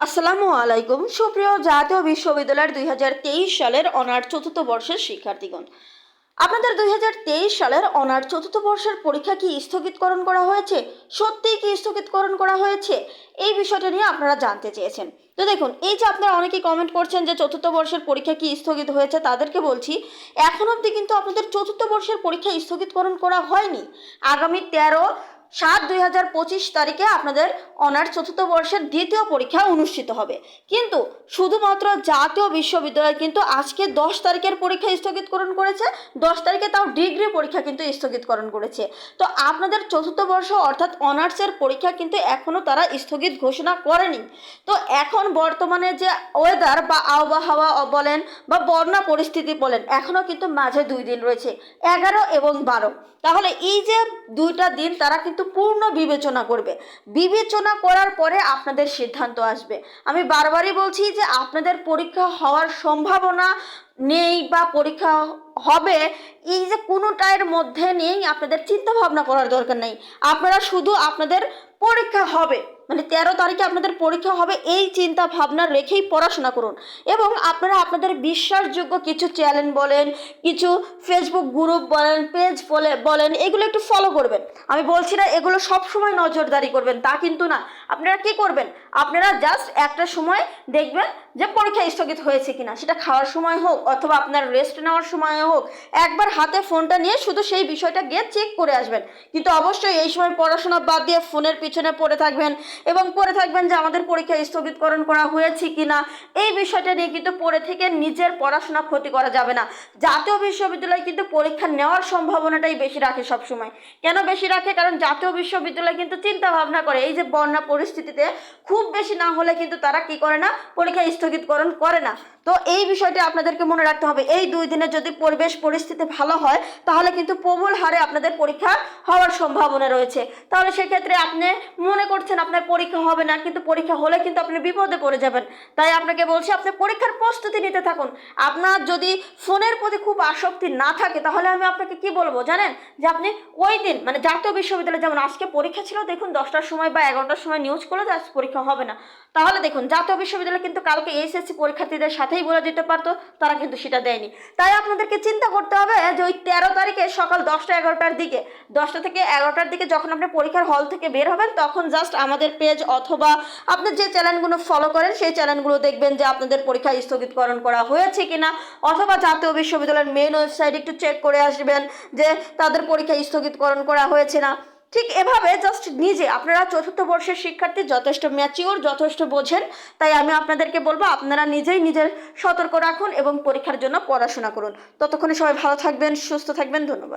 আসসালামু আলাইকুম। সুপ্রিয় জাতীয় বিশ্ববিদ্যালয়ের দুই সালের অনার চতুর্থ বর্ষের শিক্ষার্থীগণ, আপনাদের দু হাজার তেইশ সালের অনার চতুর্থ বর্ষের পরীক্ষা কি স্থগিতকরণ করা হয়েছে? সত্যিই কি স্থগিতকরণ করা হয়েছে? এই বিষয়টা নিয়ে আপনারা জানতে চেয়েছেন। তো দেখুন, এই যে আপনারা অনেকেই কমেন্ট করছেন যে চতুর্থ বর্ষের পরীক্ষা কি স্থগিত হয়েছে, তাদেরকে বলছি, এখন অবধি কিন্তু আপনাদের চতুর্থ বর্ষের পরীক্ষা স্থগিতকরণ করা হয়নি। আগামী তেরো সাত দুই হাজার পঁচিশ তারিখে আপনাদের অনার্স চতুর্থ বর্ষের দ্বিতীয় পরীক্ষা অনুষ্ঠিত হবে। কিন্তু শুধুমাত্র জাতীয় বিশ্ববিদ্যালয় কিন্তু আজকে দশ তারিখের পরীক্ষা স্থগিতকরণ করেছে, দশ তারিখে তাও ডিগ্রি পরীক্ষা কিন্তু স্থগিতকরণ করেছে। তো আপনাদের চতুর্থ বর্ষ অর্থাৎ অনার্সের পরীক্ষা কিন্তু এখনও তারা স্থগিত ঘোষণা করেনি। তো এখন বর্তমানে যে ওয়েদার বা আবহাওয়া বলেন বা বন্যা পরিস্থিতি বলেন এখনও কিন্তু মাঝে দুই দিন রয়েছে, এগারো এবং বারো। তাহলে এই যে দুইটা দিন তারা কিন্তু পূর্ণ বিবেচনা করবে। বিবেচনা করার পরে আপনাদের সিদ্ধান্ত আসবে। আমি বারবারই বলছি যে আপনাদের পরীক্ষা হওয়ার সম্ভাবনা নেই বা পরীক্ষা হবে, এই যে কোনোটার মধ্যে নেই, আপনাদের চিন্তা ভাবনা করার দরকার নেই। আপনারা শুধু আপনাদের পরীক্ষা হবে। মানে তেরো তারিখে আপনাদের পরীক্ষা হবে, এই চিন্তা ভাবনা রেখেই পড়াশোনা করুন। এবং আপনারা আপনাদের বিশ্বাসযোগ্য কিছু চ্যানেল বলেন, কিছু ফেসবুক গ্রুপ বলেন পেজ বলে, বলেন, এগুলো একটু ফলো করবেন। আমি বলছি না এগুলো সব সময় নজরদারি করবেন, তা কিন্তু না। আপনারা কি করবেন? আপনারা জাস্ট একটা সময় দেখবেন যে পরীক্ষা স্থগিত হয়েছে কিনা। সেটা খাওয়ার সময় হোক অথবা আপনার রেস্ট নেওয়ার সময় হোক, একবার হাতে ফোনটা নিয়ে শুধু সেই বিষয়টা গিয়ে চেক করে আসবেন। কিন্তু অবশ্যই এই সময় পড়াশোনা বাদ দিয়ে ফোনের পিছনে পড়ে থাকবেন এবং পড়ে থাকবেন যে আমাদের পরীক্ষা স্থগিতকরণ করা হয়েছে কি না এই বিষয়টা নিয়ে কিন্তু পড়ে থেকে নিজের পড়াশোনা ক্ষতি করা যাবে না। জাতীয় বিশ্ববিদ্যালয় কিন্তু পরীক্ষা নেওয়ার সম্ভাবনাটাই বেশি রাখে সবসময়। কেন বেশি রাখে? কারণ জাতীয় বিশ্ববিদ্যালয় কিন্তু চিন্তা ভাবনা করে, এই যে বন্যা পরিস্থিতিতে খুব বেশি না হলে কিন্তু তারা কি করে না? পরীক্ষা স্থগিতকরণ করে না। তো এই বিষয়টি আপনাদেরকে মনে রাখতে হবে। এই দুই দিনে যদি পরিবেশ পরিস্থিতি ভালো হয়, তাহলে কিন্তু প্রবল হারে আপনাদের পরীক্ষা হওয়ার সম্ভাবনা রয়েছে। তাহলে সেক্ষেত্রে আপনি মনে করছেন আপনার পরীক্ষা হবে না, কিন্তু পরীক্ষা হলে কিন্তু আপনি বিপদে পড়ে যাবেন। তাই আপনাকে বলছি, আপনি পরীক্ষার প্রস্তুতি নিতে থাকুন। আপনার যদি ফোনের প্রতি খুব আসক্তি না থাকে, তাহলে আমি আপনাকে কি বলব জানেন? যে আপনি ওই দিন মানে জাতীয় বিশ্ববিদ্যালয়ে যেমন আজকে পরীক্ষা ছিল, দেখুন দশটার সময় বা এগারোটার সময় নিউজ করল আজ পরীক্ষা হবে না। তাহলে দেখুন, জাতীয় বিশ্ববিদ্যালয় কিন্তু কালকে এইচএসসি পরীক্ষার্থীদের সাথেই বলে দিতে পারতো, তারা কিন্তু সেটা দেয়নি। তাই আপনাদেরকে চিন্তা করতে হবে যে ওই তেরো তারিখে সকাল দশটা এগারোটার দিকে, দশটা থেকে এগারোটার দিকে যখন আপনি পরীক্ষার হল থেকে বের হবেন, তখন জাস্ট আমাদের পেজ অথবা আপনি যে চ্যানেলগুলো ফলো করেন, সেই চ্যানেলগুলো দেখবেন যে আপনাদের পরীক্ষা স্থগিতকরণ করা হয়েছে কিনা। অথবা জাতীয় বিশ্ববিদ্যালয়ের মেন ওয়েবসাইট একটু চেক করে আসবেন যে তাদের পরীক্ষা স্থগিতকরণ করা হয়েছে না। ঠিক এভাবে জাস্ট নিজে, আপনারা চতুর্থ বর্ষের শিক্ষার্থী যথেষ্ট ম্যাচিওর যথেষ্ট বোঝেন, তাই আমি আপনাদেরকে বলব আপনারা নিজেই নিজের সতর্ক রাখুন এবং পরীক্ষার জন্য পড়াশোনা করুন। ততক্ষণে সবাই ভালো থাকবেন, সুস্থ থাকবেন, ধন্যবাদ।